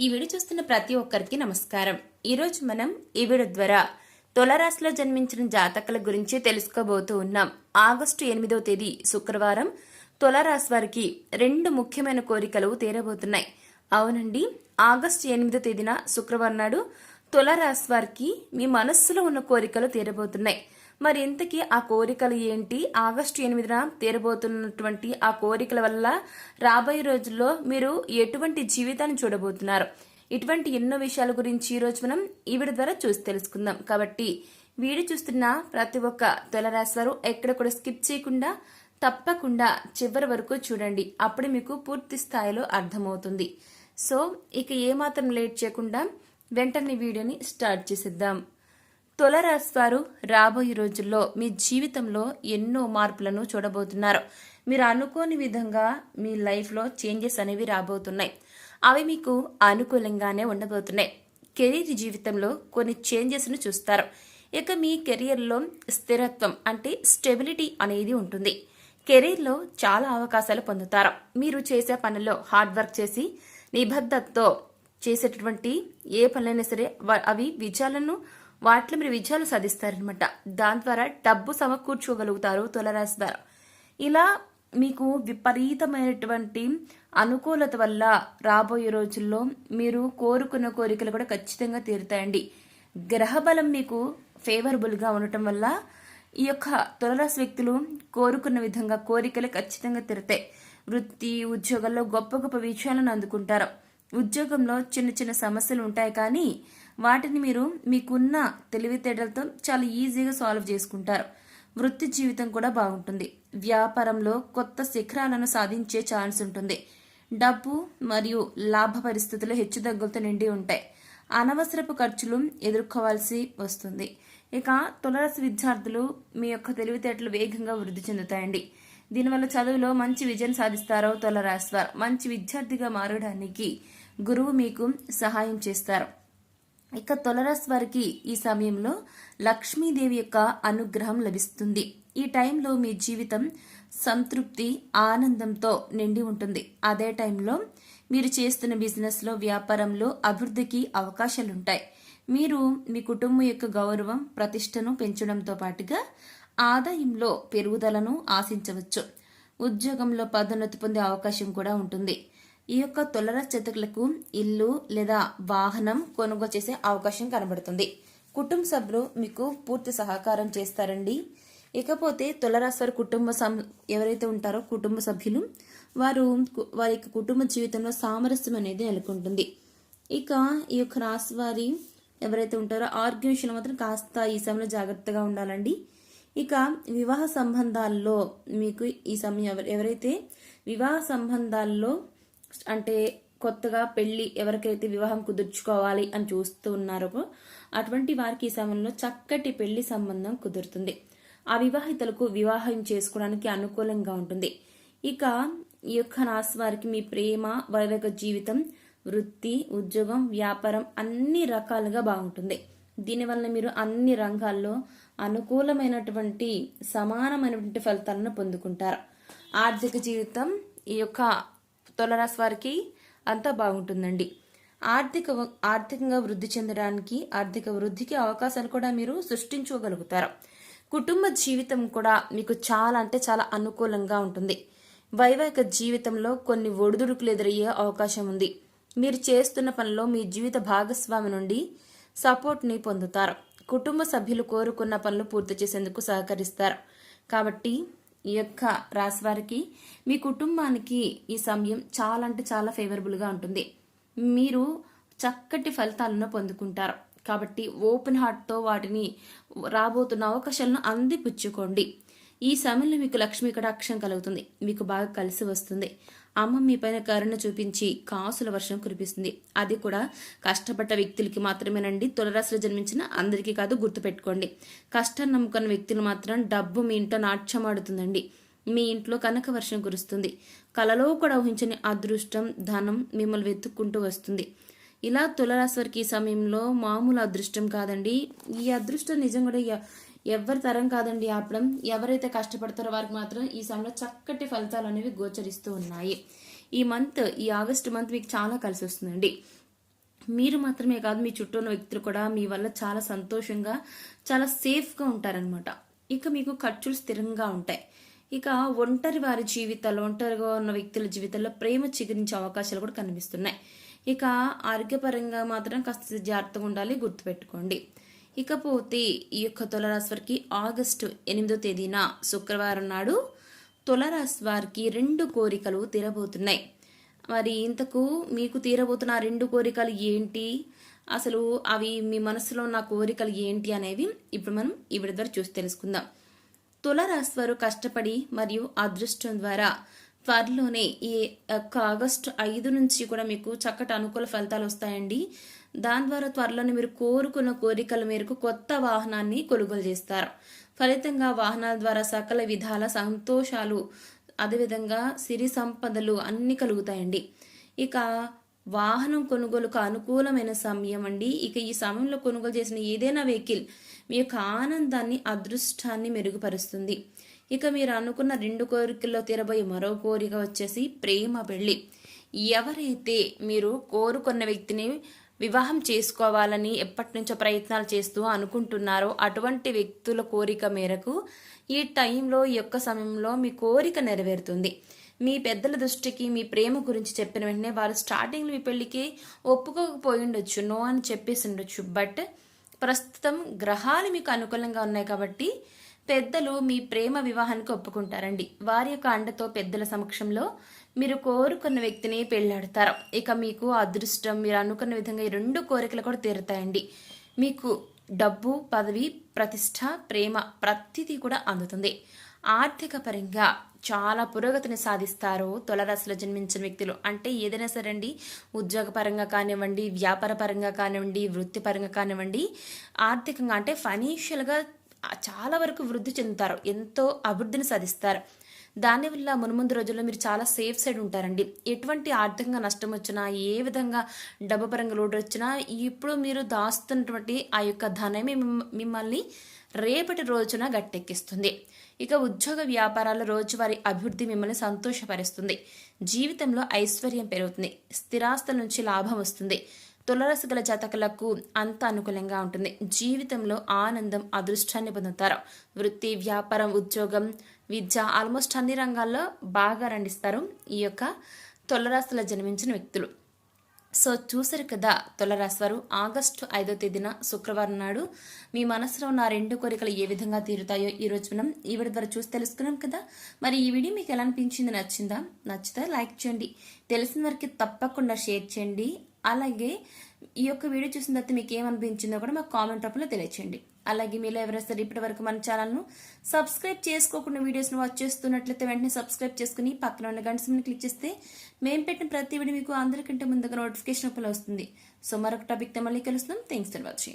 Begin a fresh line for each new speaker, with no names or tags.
ఈ వీడియో చూస్తున్న ప్రతి ఒక్కరికి నమస్కారం. ఈరోజు మనం ఈ వీడియో ద్వారా తులరాశిలో జన్మించిన జాతకుల గురించి తెలుసుకోబోతూ ఉన్నాం. ఆగస్టు ఎనిమిదవ తేదీ శుక్రవారం. తులరాశి వారికి రెండు ముఖ్యమైన కోరికలు తీరబోతున్నాయి. అవునండి ఆగస్టు ఎనిమిదో తేదీన శుక్రవారం నాడు తులరాశి వారికి మీ మనస్సులో ఉన్న కోరికలు తీరబోతున్నాయి. మరి ఇంతకీ ఆ కోరికలు ఏంటి? ఆగస్టు ఎనిమిదిన తీరబోతున్నటువంటి ఆ కోరికల వల్ల రాబోయే రోజుల్లో మీరు ఎటువంటి జీవితాన్ని చూడబోతున్నారు? ఇటువంటి ఎన్నో విషయాల గురించి ఈరోజు మనం ఈ వీడియో ద్వారా చూసి తెలుసుకుందాం. కాబట్టి వీడియో చూస్తున్న ప్రతి ఒక్క తులరాశి వారు ఎక్కడ కూడా స్కిప్ చేయకుండా తప్పకుండా చివరి వరకు చూడండి. అప్పుడు మీకు పూర్తి స్థాయిలో అర్థమవుతుంది. సో ఇక ఏమాత్రం లేట్ చేయకుండా వెంటనే వీడియోని స్టార్ట్ చేసేద్దాం. తులరాశి వారు రాబోయే రోజుల్లో మీ జీవితంలో ఎన్నో మార్పులను చూడబోతున్నారు. మీరు అనుకోని విధంగా మీ లైఫ్లో చేంజెస్ అనేవి రాబోతున్నాయి. అవి మీకు అనుకూలంగానే ఉండబోతున్నాయి. కెరీర్ జీవితంలో కొన్ని చేంజెస్ను చూస్తారు. ఇక మీ కెరియర్లో స్థిరత్వం అంటే స్టెబిలిటీ అనేది ఉంటుంది. కెరీర్లో చాలా అవకాశాలు పొందుతారు. మీరు చేసే పనుల్లో హార్డ్ వర్క్ చేసి నిబద్ధతతో చేసేటటువంటి ఏ పనులైనా సరే అవి విజయాలను వాటిలో మీరు విజయాలు సాధిస్తారనమాట దాని ద్వారా డబ్బు సమకూర్చుకోగలుగుతారు తులరాశి ద్వారా ఇలా మీకు విపరీతమైనటువంటి అనుకూలత వల్ల రాబోయే రోజుల్లో మీరు కోరుకున్న కోరికలు కూడా ఖచ్చితంగా తీరుతాయండి. గ్రహబలం మీకు ఫేవరబుల్గా ఉండటం వల్ల ఈ యొక్క తులరాశి వ్యక్తులు కోరుకున్న విధంగా కోరికలు ఖచ్చితంగా తీరుతాయి. వృత్తి ఉద్యోగాల్లో గొప్ప గొప్ప విషయాలను అందుకుంటారు. ఉద్యోగంలో చిన్న చిన్న సమస్యలు ఉంటాయి కానీ వాటిని మీరు మీకున్న తెలివితేటలతో చాలా ఈజీగా సాల్వ్ చేసుకుంటారు. వృత్తి జీవితం కూడా బాగుంటుంది. వ్యాపారంలో కొత్త శిఖరాలను సాధించే ఛాన్స్ ఉంటుంది. డబ్బు మరియు లాభ పరిస్థితులు హెచ్చుతగ్గులతో నిండి ఉంటాయి. అనవసరపు ఖర్చులు ఎదుర్కోవాల్సి వస్తుంది. ఇక తులరాశి విద్యార్థులు మీ యొక్క తెలివితేటలు వేగంగా వృద్ధి చెందుతాయండి. దీనివల్ల చదువులో మంచి విజయం సాధిస్తారో తులరాశి వారు. మంచి విద్యార్థిగా మారడానికి గురువు మీకు సహాయం చేస్తారు. ఇక తొలరస్ వారికి ఈ సమయంలో లక్ష్మీదేవి యొక్క అనుగ్రహం లభిస్తుంది. ఈ టైంలో మీ జీవితం సంతృప్తి ఆనందంతో నిండి ఉంటుంది. అదే టైంలో మీరు చేస్తున్న బిజినెస్లో వ్యాపారంలో అభివృద్ధికి అవకాశాలుంటాయి. మీరు మీ కుటుంబం యొక్క గౌరవం ప్రతిష్టను పెంచడంతో పాటుగా ఆదాయంలో పెరుగుదలను ఆశించవచ్చు. ఉద్యోగంలో పదోన్నతి పొందే అవకాశం కూడా ఉంటుంది. ఈ యొక్క తొలర ఇల్లు లేదా వాహనం కొనుగోలు చేసే అవకాశం కనబడుతుంది. కుటుంబ సభ్యులు మీకు పూర్తి సహకారం చేస్తారండి. ఇకపోతే తులరాశి వారి కుటుంబ ఎవరైతే ఉంటారో కుటుంబ సభ్యులు వారు వారి యొక్క కుటుంబ జీవితంలో సామరస్యం అనేది నెలకొంటుంది. ఇక ఈ యొక్క రాశి వారి ఎవరైతే ఉంటారో ఆరోగ్యం విషయంలో మాత్రం కాస్త ఈ సమయంలో జాగ్రత్తగా ఉండాలండి. ఇక వివాహ సంబంధాల్లో మీకు ఈ సమయం ఎవరైతే వివాహ సంబంధాల్లో అంటే కొత్తగా పెళ్ళి ఎవరికైతే వివాహం కుదుర్చుకోవాలి అని చూస్తూ ఉన్నారో అటువంటి వారికి ఈ సమయంలో చక్కటి పెళ్ళి సంబంధం కుదురుతుంది. ఆ వివాహితులకు వివాహం చేసుకోవడానికి అనుకూలంగా ఉంటుంది. ఇక ఈ యొక్క రాశి వారికి మీ ప్రేమ వైవాహిక జీవితం వృత్తి ఉద్యోగం వ్యాపారం అన్ని రకాలుగా బాగుంటుంది. దీనివల్ల మీరు అన్ని రంగాల్లో అనుకూలమైనటువంటి సమానమైనటువంటి ఫలితాలను పొందుకుంటారు. ఆర్థిక జీవితం ఈ యొక్క తులరాశి వారికి అంతా బాగుంటుందండి. ఆర్థిక ఆర్థికంగా వృద్ధి చెందడానికి ఆర్థిక వృద్ధికి అవకాశాలు కూడా మీరు సృష్టించుకోగలుగుతారు. కుటుంబ జీవితం కూడా మీకు చాలా అంటే చాలా అనుకూలంగా ఉంటుంది. వైవాహిక జీవితంలో కొన్ని ఒడిదుడుకులు ఎదురయ్యే అవకాశం ఉంది. మీరు చేస్తున్న పనిలో మీ జీవిత భాగస్వామి నుండి సపోర్ట్ని పొందుతారు. కుటుంబ సభ్యులు కోరుకున్న పనులు పూర్తి చేసేందుకు సహకరిస్తారు. కాబట్టి ఈ యొక్క రాశి వారికి మీ కుటుంబానికి ఈ సమయం చాలా అంటే చాలా ఫేవరబుల్గా ఉంటుంది. మీరు చక్కటి ఫలితాలను పొందుకుంటారు. కాబట్టి ఓపెన్ హార్ట్తో వాటిని రాబోతున్న అవకాశాలను అందిపుచ్చుకోండి. ఈ సమయంలో మీకు లక్ష్మీ కటాక్షం కలుగుతుంది. మీకు బాగా కలిసి వస్తుంది. అమ్మ మీ పైన కరుణ చూపించి కాసుల వర్షం కురిపిస్తుంది. అది కూడా కష్టపడ్డ వ్యక్తులకి మాత్రమేనండి. తులరాశిలో జన్మించిన అందరికీ కాదు గుర్తుపెట్టుకోండి. కష్టం నమ్ముకున్న వ్యక్తులు మాత్రం డబ్బు మీ ఇంట్లో నాట్యమాడుతుందండి మీ ఇంట్లో కనక వర్షం కురుస్తుంది. కలలో కూడా ఊహించని అదృష్టం ధనం మిమ్మల్ని వెతుక్కుంటూ వస్తుంది. ఇలా తులరాశి వారికి ఈ సమయంలో మామూలు అదృష్టం కాదండి. ఈ అదృష్టం నిజం కూడా ఎవరి తరం కాదండి ఆపడం ఎవరైతే కష్టపడతారో వారికి మాత్రం ఈ సమయంలో చక్కటి ఫలితాలు అనేవి గోచరిస్తూ ఉన్నాయి. ఈ మంత్ ఈ ఆగస్టు మంత్ మీకు చాలా కలిసి వస్తుందండి. మీరు మాత్రమే కాదు మీ చుట్టూ ఉన్న వ్యక్తులు కూడా మీ వల్ల చాలా సంతోషంగా చాలా సేఫ్గా ఉంటారనమాట ఇక మీకు ఖర్చులు స్థిరంగా ఉంటాయి. ఇక ఒంటరి వారి జీవితాల్లో ఒంటరిగా ఉన్న వ్యక్తుల జీవితాల్లో ప్రేమ చిగురించే అవకాశాలు కూడా కనిపిస్తున్నాయి. ఇక ఆరోగ్యపరంగా మాత్రం కాస్త జాగ్రత్తగా ఉండాలి గుర్తుపెట్టుకోండి. ఇకపోతే ఈ యొక్క తులరాశి వారికి ఆగస్టు ఎనిమిదో తేదీన శుక్రవారం నాడు తులరాశి వారికి రెండు కోరికలు తీరబోతున్నాయి. మరి ఇంతకు మీకు తీరబోతున్న రెండు కోరికలు ఏంటి? అసలు అవి మీ మనసులో ఉన్న కోరికలు ఏంటి అనేవి ఇప్పుడు మనం ఇవిడ ద్వారా చూసి తెలుసుకుందాం. తులరాశి వారు కష్టపడి మరియు అదృష్టం ద్వారా త్వరలోనే ఈ యొక్క ఆగస్టు ఐదు నుంచి కూడా మీకు చక్కటి అనుకూల ఫలితాలు వస్తాయండి. దాని ద్వారా త్వరలోనే మీరు కోరుకున్న కోరికల మేరకు కొత్త వాహనాన్ని కొనుగోలు చేస్తారు. ఫలితంగా వాహనాల ద్వారా సకల విధాల సంతోషాలు అదేవిధంగా సిరి సంపదలు అన్నీ కలుగుతాయండి. ఇక వాహనం కొనుగోలుకు అనుకూలమైన సమయం అండి. ఇక ఈ సమయంలో కొనుగోలు చేసిన ఏదైనా వెహికల్ మీ యొక్క ఆనందాన్ని అదృష్టాన్ని మెరుగుపరుస్తుంది. ఇక మీరు అనుకున్న రెండు కోరికల్లో తీరబోయే మరో కోరిక వచ్చేసి ప్రేమ పెళ్ళి ఎవరైతే మీరు కోరుకున్న వ్యక్తిని వివాహం చేసుకోవాలని ఎప్పటి నుంచో ప్రయత్నాలు చేస్తూ అనుకుంటున్నారో అటువంటి వ్యక్తుల కోరిక మేరకు ఈ టైంలో ఈ యొక్క సమయంలో మీ కోరిక నెరవేరుతుంది. మీ పెద్దల దృష్టికి మీ ప్రేమ గురించి చెప్పిన వెంటనే వారు స్టార్టింగ్లో మీ పెళ్ళికి ఒప్పుకోకపోయి ఉండొచ్చు నో అని చెప్పేసి ఉండొచ్చు. బట్ ప్రస్తుతం గ్రహాలు మీకు అనుకూలంగా ఉన్నాయి కాబట్టి పెద్దలు మీ ప్రేమ వివాహానికి ఒప్పుకుంటారండి. వారి యొక్క అండతో పెద్దల సమక్షంలో మీరు కోరుకున్న వ్యక్తిని పెళ్ళాడతారు ఇక మీకు అదృష్టం మీరు అనుకున్న విధంగా ఈ రెండు కోరికలు కూడా తీరుతాయండి. మీకు డబ్బు పదవి ప్రతిష్ట ప్రేమ ప్రతిదీ కూడా అందుతుంది. ఆర్థిక పరంగా చాలా పురోగతిని సాధిస్తారు తులరాశిలో జన్మించిన వ్యక్తులు. అంటే ఏదైనా సరే అండి ఉద్యోగపరంగా కానివ్వండి వ్యాపార పరంగా కానివ్వండి వృత్తిపరంగా కానివ్వండి ఆర్థికంగా అంటే ఫైనాన్షియల్గా చాలా వరకు వృద్ధి చెందుతారు ఎంతో అభివృద్ధిని సాధిస్తారు. దానివల్ల మునుముందు రోజుల్లో మీరు చాలా సేఫ్ సైడ్ ఉంటారండి. ఎటువంటి ఆర్థికంగా నష్టం వచ్చినా ఏ విధంగా డబ్బు పరంగా లోడ్ వచ్చినా ఇప్పుడు మీరు దాస్తున్నటువంటి ఆ యొక్క ధనమే మిమ్మల్ని రేపటి రోజున గట్టెక్కిస్తుంది. ఇక ఉద్యోగ వ్యాపారాల రోజువారి అభివృద్ధి మిమ్మల్ని సంతోషపరుస్తుంది. జీవితంలో ఐశ్వర్యం పెరుగుతుంది. స్థిరాస్తుల నుంచి లాభం వస్తుంది. తులరస గల జాతకులకు అంత అనుకూలంగా ఉంటుంది. జీవితంలో ఆనందం అదృష్టాన్ని పొందుతారు. వృత్తి వ్యాపారం ఉద్యోగం విద్య ఆల్మోస్ట్ అన్ని రంగాల్లో బాగా రండిస్తారు ఈ యొక్క తొలరాశిలో జన్మించిన వ్యక్తులు. సో చూసారు కదా తులరాశి వారు ఆగస్టు ఐదో తేదీన శుక్రవారం నాడు మీ మనసులో ఉన్న రెండు కోరికలు ఏ విధంగా తీరుతాయో ఈ రోజు మనం ఈ వీడియో ద్వారా చూసి తెలుసుకున్నాం కదా. మరి ఈ వీడియో మీకు ఎలా అనిపించింది నచ్చిందా? నచ్చితే లైక్ చేయండి. తెలిసిన వారికి తప్పకుండా షేర్ చేయండి. అలాగే ఈ యొక్క వీడియో చూసిన తర్వాత మీకు ఏమనిపించిందో కూడా మాకు కామెంట్ రూపంలో తెలియచేయండి. అలాగే మీలో ఎవరైతే ఇప్పటి వరకు మన ఛానల్ను సబ్స్క్రైబ్ చేసుకోకుండా వీడియోస్ను వాచ్ చేస్తున్నట్లయితే వెంటనే సబ్స్క్రైబ్ చేసుకుని పక్కన ఉన్న గంట సమయం క్లిక్ చేస్తే మేము పెట్టిన ప్రతి వీడియో మీకు అందరికంటే ముందుగా నోటిఫికేషన్ రూపంలో వస్తుంది. సో మరొక టాపిక్తో మళ్ళీ కలుస్తున్నాం థ్యాంక్స్ ఫర్ వాచింగ్.